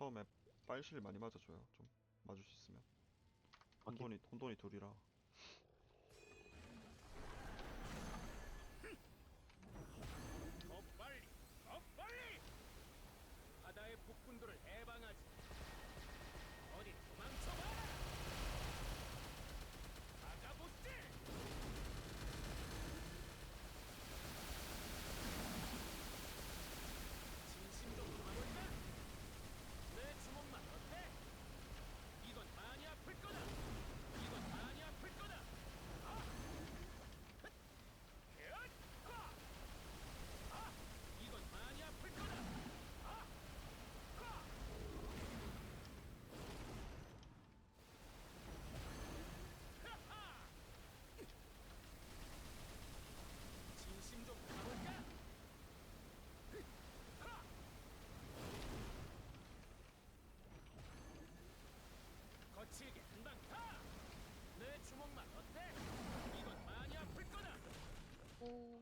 처음에 빨실 많이 맞아줘요. 좀 맞을 수 있으면. 혼돈이 혼돈이 둘이라. 더 빨리, 더 빨리! 바다의 폭군들을 해방하지. 어디 도망쳐봐라! 나가보지! 진심 좀 담아볼까? 내 주먹만 어때? 이건 많이 아플 거다! 이건 많이 아플 거다! 아! 헛! 헷! 하! 아! 이건 많이 아플 거다. 아! 하! 하하! 진심 좀 가볼까? 하! 거칠게 한방 타! 내 주먹만 어때? 이건 많이 아플 거다. 오.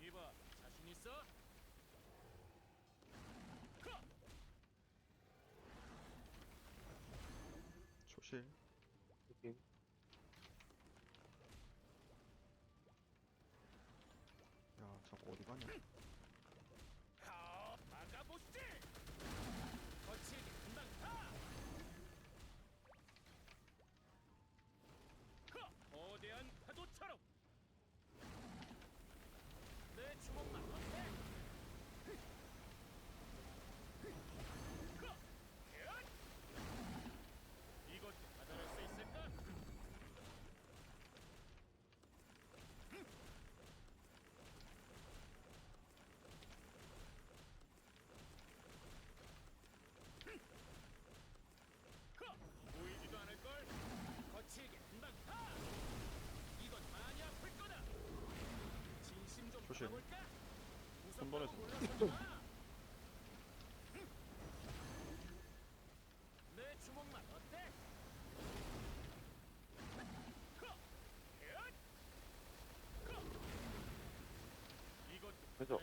이봐, 자신 있어? 하! 초실. 여기 야, 자꾸 어디 가냐? 하! 막아보시지! 거칠게 금방 타! 하! 거대한 파도처럼! 내 주먹만 어때? 하! 헷! 이것도 받아낼 수 있을까? 하! 보이지도 않을걸? 거칠게 금방 타! 이건 많이 아플 거다! 진심 좀 조심. 담아볼까? 손발에서. 무섭다고 몰라서지 마! 내 주먹만 어때? 하! 헷! 하! 이것도 그죠?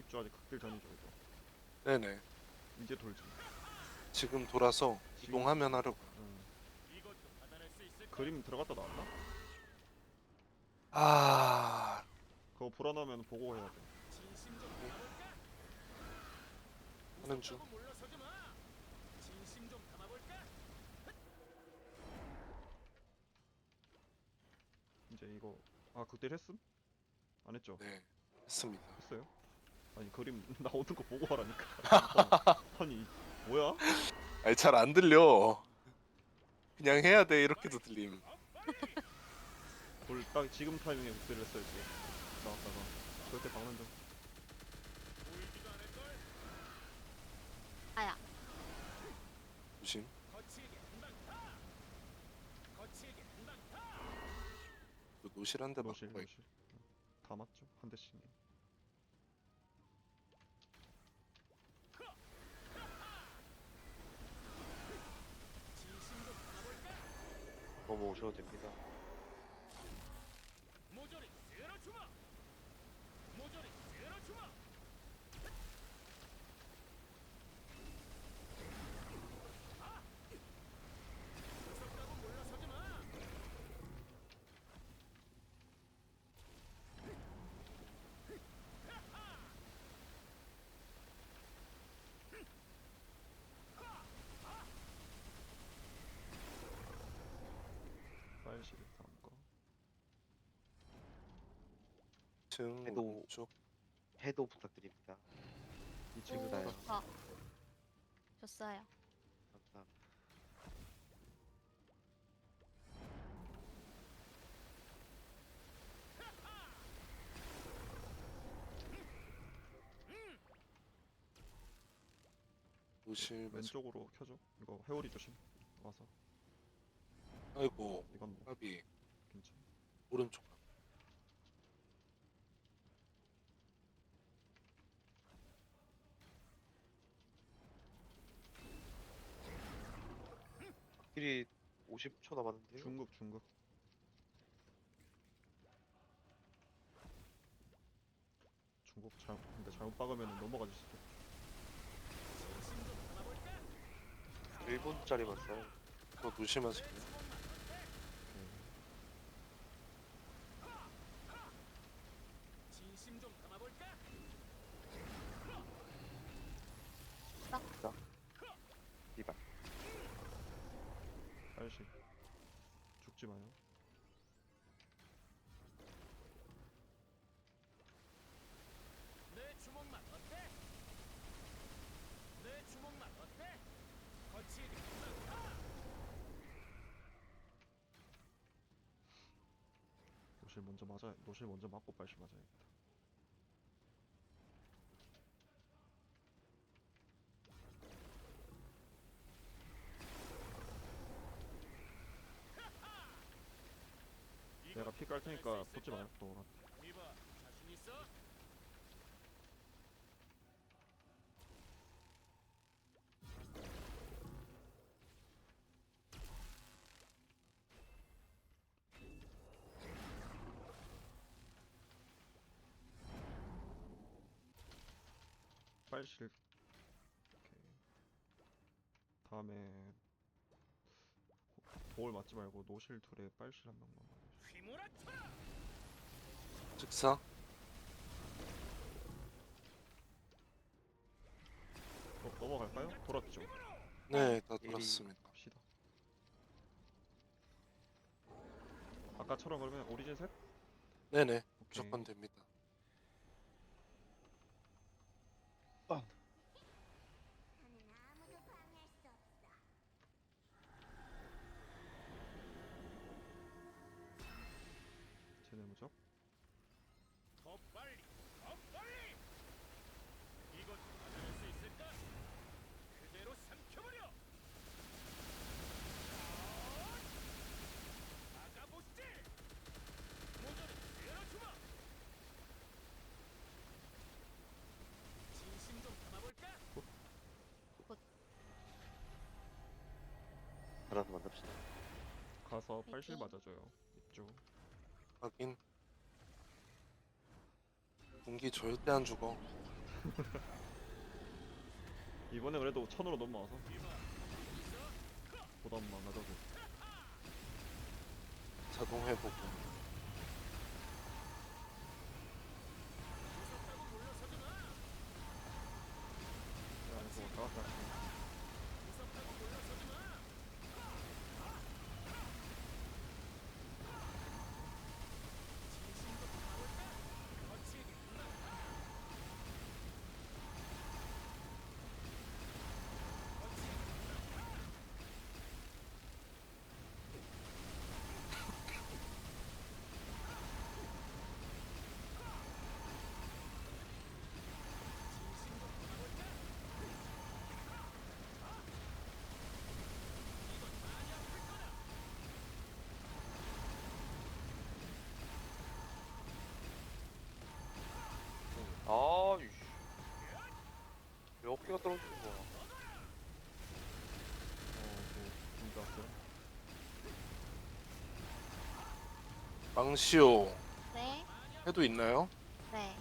입주 아직 극딜 전이죠, 이거. 네네 이제 돌지. 지금 돌아서 이동하면 하려고 음. 그림 들어갔다 나왔나? 아 그거 불안하면 보고 해야 돼. 하는 중. 이제 이거 아 극딜 했음? 안 했죠? 네 했습니다 했어요? 아니 그림 나오는 거 보고 하라니까. 아니 뭐야? 아니 잘 안 들려 그냥 해야 돼 이렇게도 들림. 돌딱 지금 타이밍에 극딜을 했어야지. 나왔다가 절대. 보이지도 않을걸? 아야. 조심 한방 타. 또 노실한데 노실 맞고 노실. 다 맞죠? 한 대씩. 좀 담아볼까? 넘어오셔도 됩니다 2층 해도- 오른쪽 해도 부탁드립니다. 이 친구 나요. 좋다. 줬어요. 감사합니다. 도실 왼쪽으로 켜줘. 이거 회오리 조심. 와서 아이고 이건 뭐 까비 괜찮아. 오른쪽 길이 50초 남았는데요. 중국 중국. 중국 잘 근데 잘못 박으면 넘어가질 수도. 있고. 1분짜리만 써요. 그거 조심하세요. 진심 좀 담아볼까? 이발. 빨리 죽지 마요. 내 주먹만 어때? 내 주먹만 어때? 거칠게 한방 가! 노실 먼저 맞아. 노실 먼저 맞고 빨리 맞아야겠다. 내가 피 깔 테니까 붙지 마요. 또 이봐, 자신 있어? 빨실. 오케이. 다음에 도- 돌 맞지 말고 노실 툴에 빨실 한 명만! 즉사. 어, 넘어갈까요? 돌았죠. 네, 다 돌았습니다. 갑시다. 아까처럼 그러면 오리진 셋? 네네, 오케이. 무조건 됩니다. 쟤네 무적. 더 빨리, 더 빨리! 이것 받아낼 수 있을까? 그대로 삼켜버려! 나가보시지! 모조리 내려주마! 진심 좀 담아볼까? 알아서 만납시다. 가서 빨실 화이팅. 맞아줘요. 이쪽. 확인. 공기 절대 안 죽어. 이번에 그래도 천으로 넘어와서 보담 많아져도 자동 회복. 무섭다고 물러서지 마! 아이고 나왔다. 무섭다고 물러서지 마! 진심 좀 담아볼까? 거칠게 한방 아이씨. 왜 어깨가 떨어지는 거야? 어 뭐 진짜 왔어요. 망시오. 네. 해도 있나요? 네.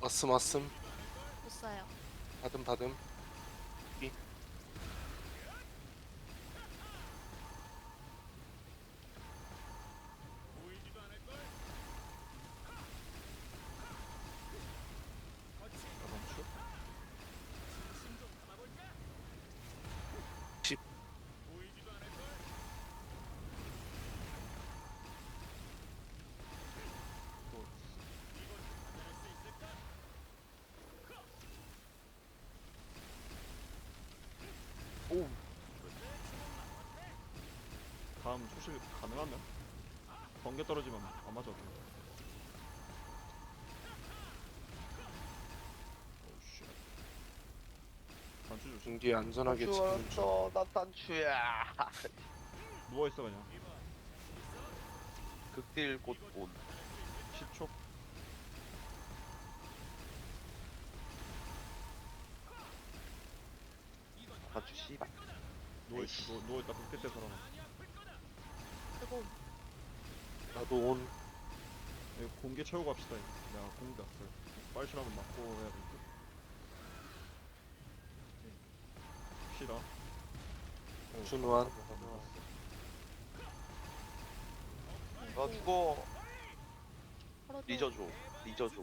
왔음 왔음. 줬어요. 다듬 다듬. 보이지도 않을걸? 거칠게 가방추. 진심 좀 담아볼까? 십. 보이지도 않을걸? 또 이걸 받아낼 수 있을까? 오. 다음 초실 가능하면 번개 떨어지면 안 맞아도 돼요. 오우 쉣. 단 단추 조심. 중기 안전하게 지키는 중. 추웠어 난 단추야 누워 있어 그냥. 극딜 곧온 10초. 단추 씨발 누워 있어. 누워, 누워 있다 그때 때 살아나. 나도 온. 이거 공개 채우고 합시다. 이거. 내가 공개 왔어요. 빨실 한번 맞고 해야 될 듯. 합시다. 준환. 나 죽어 털어줘. 리저 줘 리저 줘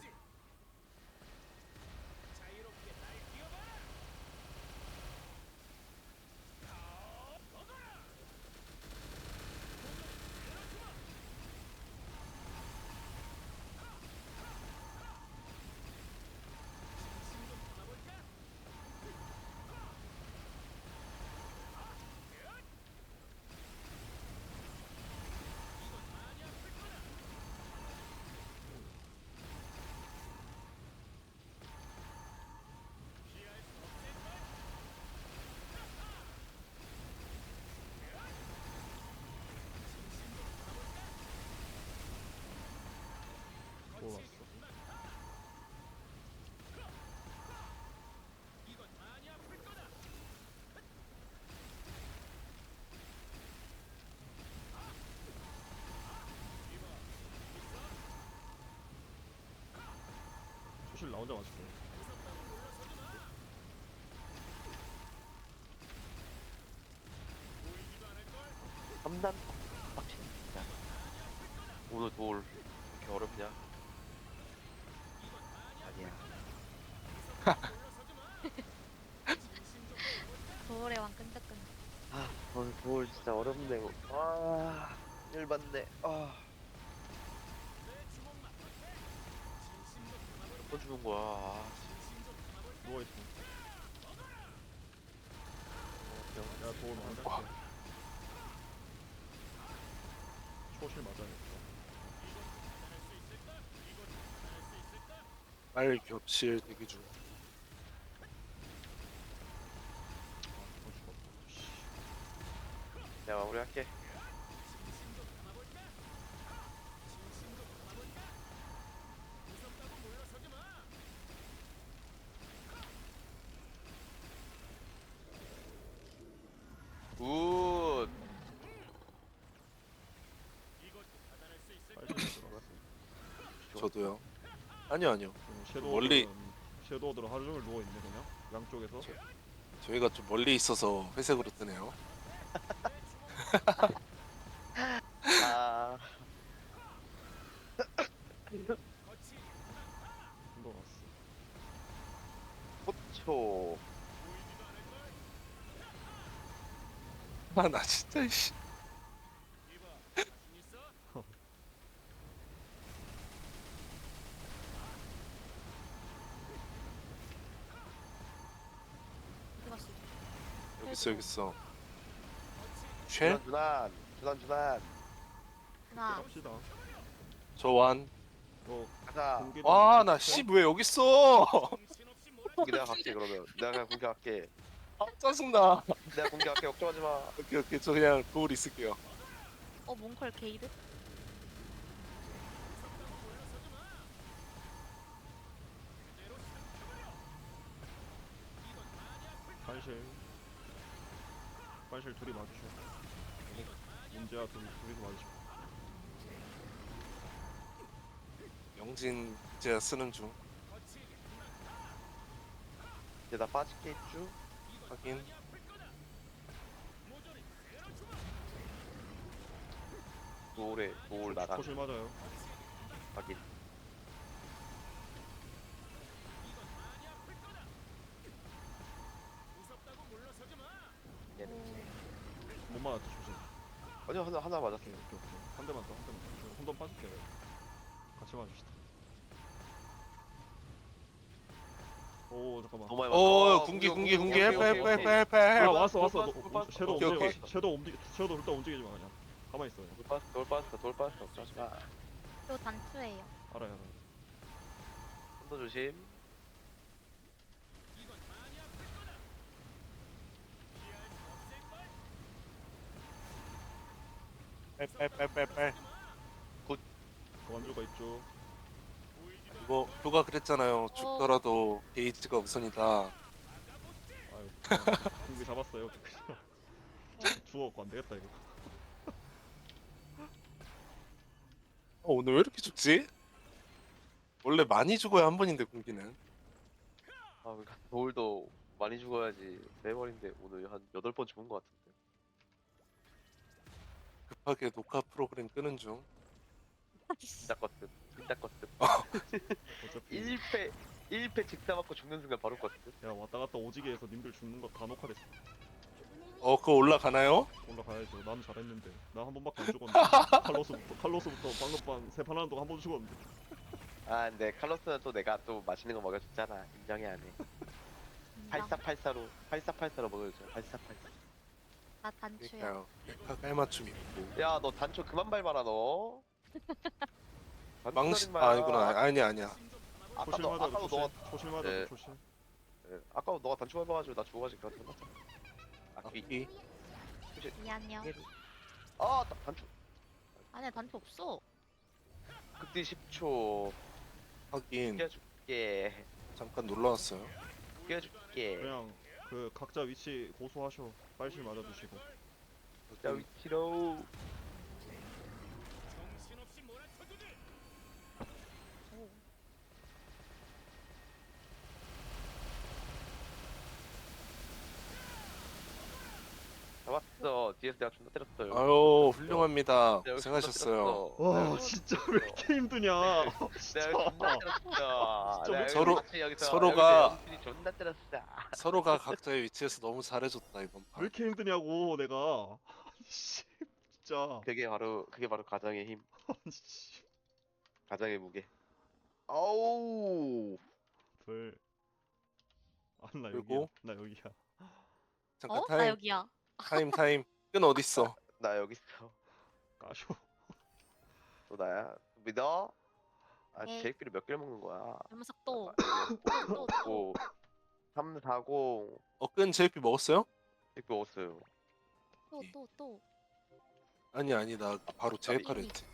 초실 나 혼자 맞을게. 3단 빡치네 진짜. 오늘 돌. 이렇게 어렵냐? 아니야. 돌에 왕 끈적끈적. 아 오늘 돌 진짜 어렵네. 아 열받네. 아 몇번 죽은 거야 아, 누워 있어. 내가 도움 안 와. 할게. 초실 맞아야겠다. 빨 겹칠 대기 중. 아. 내가 마무리할게 굿 빨실 들어갔어. 저도요. 아니요 아니요. 섀도우 멀리- 섀도우들 하루 종일 누워 있네 그냥 양쪽에서. 저희가 좀 멀리 있어서 회색으로 뜨네요. 아, 왔어. 호초 아 나 진짜 씨. 어디 갔어? 여기 있어 여기 있어. 쉘? 준환 준환 준환 준환 하나. 갑시다. 저완. 너 가자 공개. 와나 씨 왜 여기 있어? 공기 내가 갈게 그러면 내가 그냥 공기 갈게 아 짜증나. 내가 공기 갈게 걱정하지 마 오케이 오케이 저 그냥 도울 있을게요. 어 몽컬 게이드? 반실. 반실 둘이 맞으셔. 문제야 둘 둘이서 맞으셔. 영진 이제 쓰는 중. 이제 나 빠질게 있죠 확인. 노래 노을 나가 초실 맞아요. 확인 얘는 못 맞았다 초실. 아니요 하나 하나 맞았어 오케이 오케이 오케이. 한 대만 더 한 대만 더. 한번 빠질게. 같이 맞읍시다. 오 잠깐만. 너무 많이 오 맞았어. 군기 어, 군기 군기 오케이, 헬프 헬프. 헬프 헬프 아 헬프. 왔어 왔어. 돌 너, 빠졌어. 섀도우 오케이, 움직여. 오케이. 섀도우 움직. 섀도우 일단 움직이지 마 그냥. 가만히 있어. 그냥. 돌 빠졌어 돌 빠졌어 돌 빠졌어 걱정하지 마요 단추예요. 알아요 알아요. 손도 조심 빨빨빨빨빨 보안조가 있죠. 이거 누가 그랬잖아요 죽더라도 게이지가 우선이다 아유, 공기 잡았어요. 죽어갖고 안 되겠다 이거. 어, 오늘 왜 이렇게 죽지? 원래 많이 죽어야 한 번인데 공기는 아 그러니까 돌도 많이 죽어야지 네 번인데 오늘 한 여덟 번 죽은 것 같은데 급하게 녹화 프로그램 끄는 중 진짜 껐음 진짜 껐음 어차피 1패 1패 직사 맞고 죽는 순간 바로 껐음 야 왔다 갔다 오지게 해서 님들 죽는 거 다 녹화됐어. 어 그거 올라가나요? 올라가야죠. 나는 잘했는데. 나 한 번밖에 안 죽었는데. 칼로스부터 칼로스부터 방금 반세판 하는 동안 한 번 죽었는데. 아 근데 칼로스는 또 내가 또 맛있는 거 먹여줬잖아 인정이 안해 8484로 8484로 먹여줘 8484 나 단추야. 그러니까요 약간 깔맞춤 있고 야 너 단초 그만 밟아라 너 망치 단추 밟아. 아니구나 아니 아니야 아까도 초실마다 아까도 초실. 너가 초실마다 네. 초실. 예, 아까 너가 단추 밟아가지고 나 죽어가지고 그렇게 끝났잖아 아귀 악기 미안해요. 아 나- 단추 아니야 단추 없어. 극딜 10초 하긴 깨줄게 잠깐 놀러 왔어요 깨줄게 그냥 그 각자 위치 고소하셔. 빨실 맞아주시고. 자 위치로 정신없이 몰아쳐주지. 오. 잡았어 뒤에서 내가 존나 때렸어요 아유 훌륭합니다 내가 고생하셨어요 와. 진짜 왜 이렇게 힘드냐. 내가 존나 때렸어 진짜 내가 서로- 여기 여기서 서로가- 여기서 영준이 존나 때렸어 서로가 각자의 위치에서 너무 잘해줬다 이번 왜 판 이렇게 힘드냐고 내가. 씨 진짜. 그게 바로 그게 바로 가장의 힘 씨. 가장의 무게 아우 둘. 아나 그리고? 여기야. 나 여기야. 잠깐 어? 나 타임 여기야. 타임 타임 끈 어딨어 나 여기 있어 까쇼. 또 나야 믿어 아 네. 제이크를 몇 개를 먹는 거야 연무석 또. 아, 또, 또, 또. 3, 4, 0 어끈 JP 먹었어요? 제이크 먹었어요 또, 또, 또. 아니 아니 나 바로 제이파를 아니. 했지